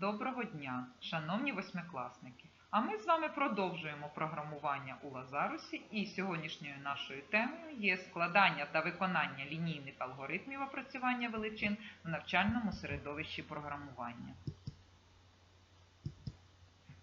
Доброго дня, шановні восьмикласники! А ми з вами продовжуємо програмування у Лазарусі і сьогоднішньою нашою темою є складання та виконання лінійних алгоритмів опрацювання величин в навчальному середовищі програмування.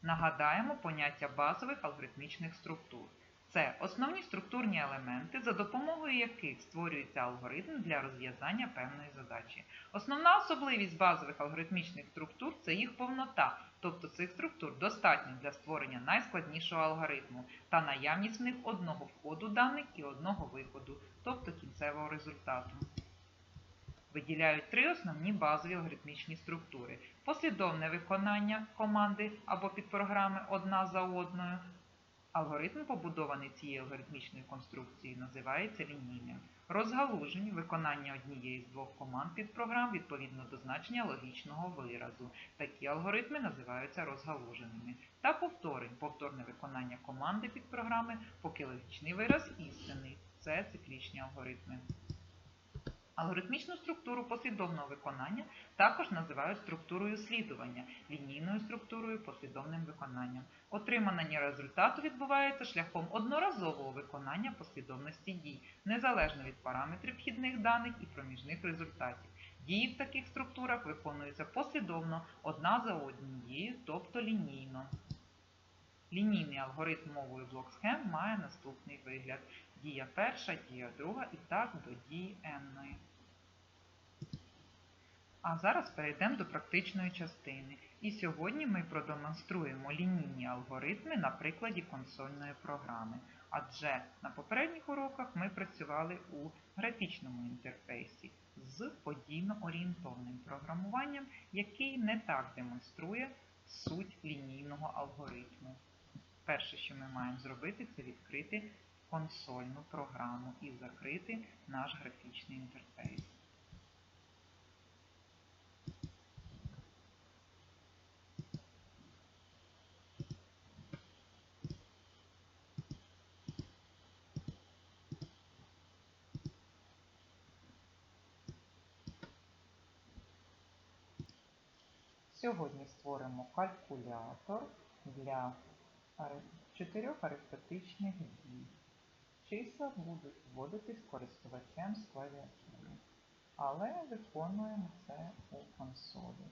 Нагадаємо поняття базових алгоритмічних структур. Це основні структурні елементи, за допомогою яких створюється алгоритм для розв'язання певної задачі. Основна особливість базових алгоритмічних структур це їх повнота, тобто цих структур достатньо для створення найскладнішого алгоритму та наявність в них одного входу даних і одного виходу, тобто кінцевого результату. Виділяють три основні базові алгоритмічні структури: послідовне виконання команди або підпрограми одна за одною. Алгоритм, побудований цією алгоритмічною конструкцією, називається лінійним. Розгалужень виконання однієї з двох команд під програм відповідно до значення логічного виразу. Такі алгоритми називаються розгалуженими. Та повторень повторне виконання команди під програми, поки логічний вираз істинний. Це циклічні алгоритми. Алгоритмічну структуру послідовного виконання також називають структурою слідування, лінійною структурою послідовним виконанням. Отримання результату відбувається шляхом одноразового виконання послідовності дій, незалежно від параметрів вхідних даних і проміжних результатів. Дії в таких структурах виконуються послідовно одна за однією, тобто лінійно. Лінійний алгоритм мовою блок-схем має наступний вигляд. Дія перша, дія друга і так до дії n. А зараз перейдемо до практичної частини. І сьогодні ми продемонструємо лінійні алгоритми на прикладі консольної програми. Адже на попередніх уроках ми працювали у графічному інтерфейсі з подійно-орієнтовним програмуванням, який не так демонструє суть лінійного алгоритму. Перше, що ми маємо зробити, це відкрити консольну програму і закрити наш графічний інтерфейс. Сьогодні створимо калькулятор для чотирьох арифметичних дій. Числа будуть вводитись користувачем з клавіатури. Але виконуємо це у консолі.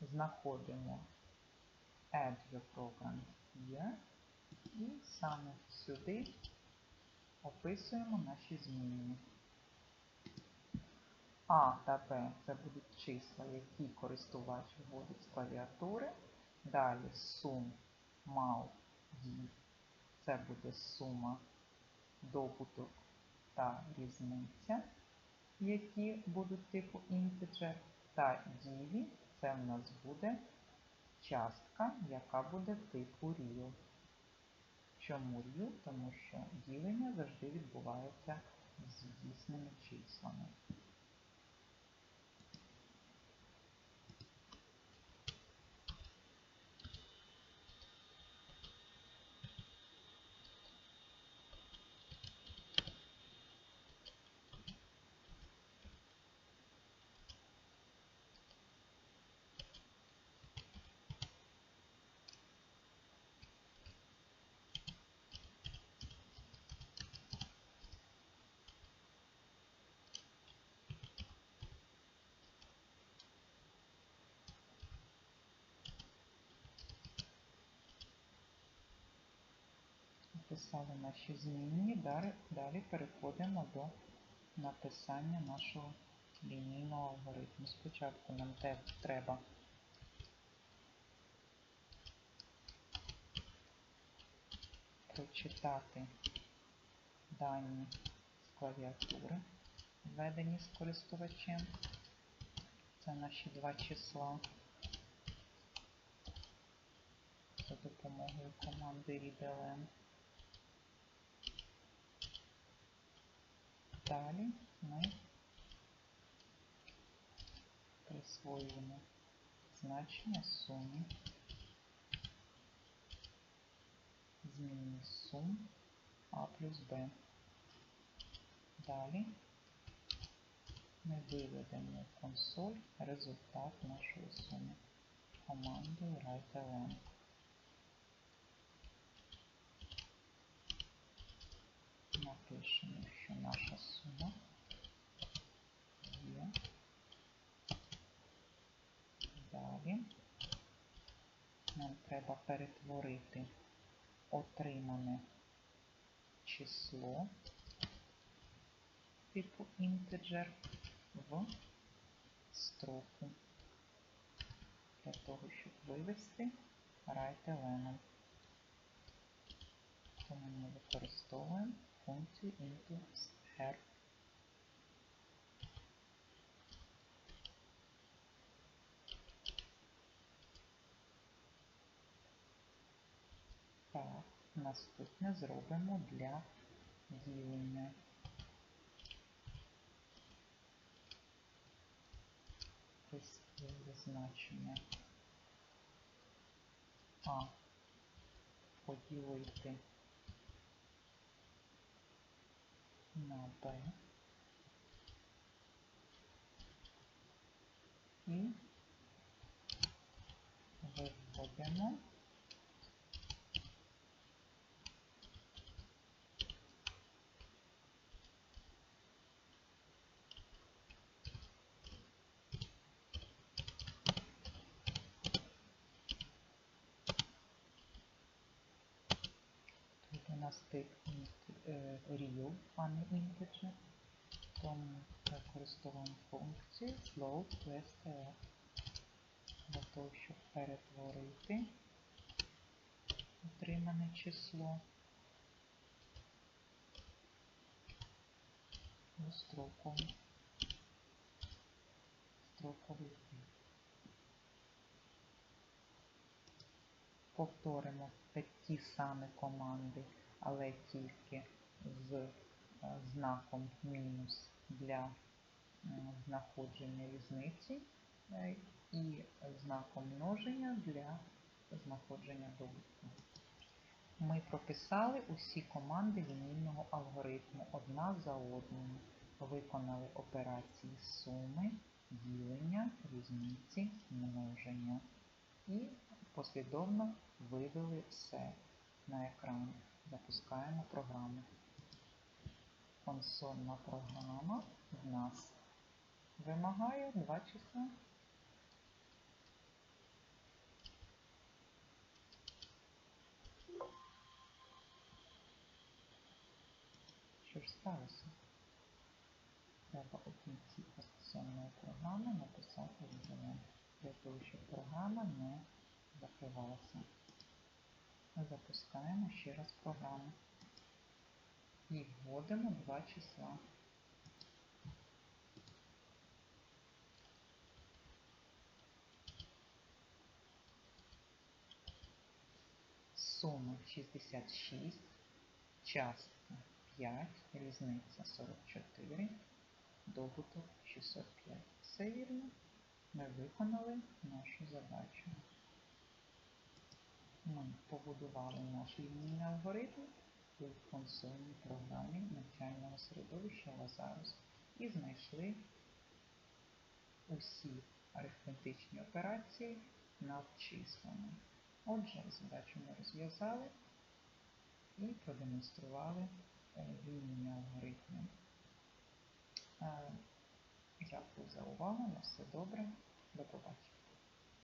Знаходимо Add your program here і саме сюди описуємо наші зміни. А та Б це будуть числа, які користувач вводить з клавіатури. Далі сум дій. Це буде сума добуток та різниця, які будуть типу integer, та ділі це в нас буде частка, яка буде типу real. Чому real? Тому що ділення завжди відбувається з дійсними числами. Написали наші змінні, далі переходимо до написання нашого лінійного алгоритму. Спочатку нам треба прочитати дані з клавіатури, введені з користувачем. Це наші два числа за допомогою команди readln. Далі ми присвоюємо значення суми, зміни сум А плюс Б. Далі ми виведемо в консоль результат нашої суми. командою write-ln. Напишемо, що наша сума є. Далі нам треба перетворити отримане число типу integer в строку для того, щоб вивести write-ln. Тому ми використовуємо функцію into r. Так, наступне зробимо для ділення. Ось значення А поділити на Б і виводимо Тут у нас тип е, real, а не integer, тому використовуємо функцію float str для того, щоб перетворити отримане число у строковий строковий. Повторимо такі самі команди, але тільки з е, знаком мінус для е, знаходження різниці е, і знаком множення для знаходження добутку. Ми прописали усі команди лінійного алгоритму одна за одною. Виконали операції суми, ділення, різниці, множення. І послідовно вивели все на екран. Запускаємо програму. Консольна програма в нас вимагає два числа. Що ж сталося? Треба у кінці консольної програми написати відео, для того, щоб програма не закривалася. Запускаємо ще раз програму і вводимо два числа. Сума 66, частка 5, різниця 44, добуток 605. Все вірно. Ми виконали нашу задачу. Ми побудували наш лінійний алгоритм у консольній програмі навчального середовища Лазарус і знайшли усі арифметичні операції над числами. Отже, задачу ми розв'язали і продемонстрували лінійні алгоритми. Дякую за увагу. На все добре. До побачення.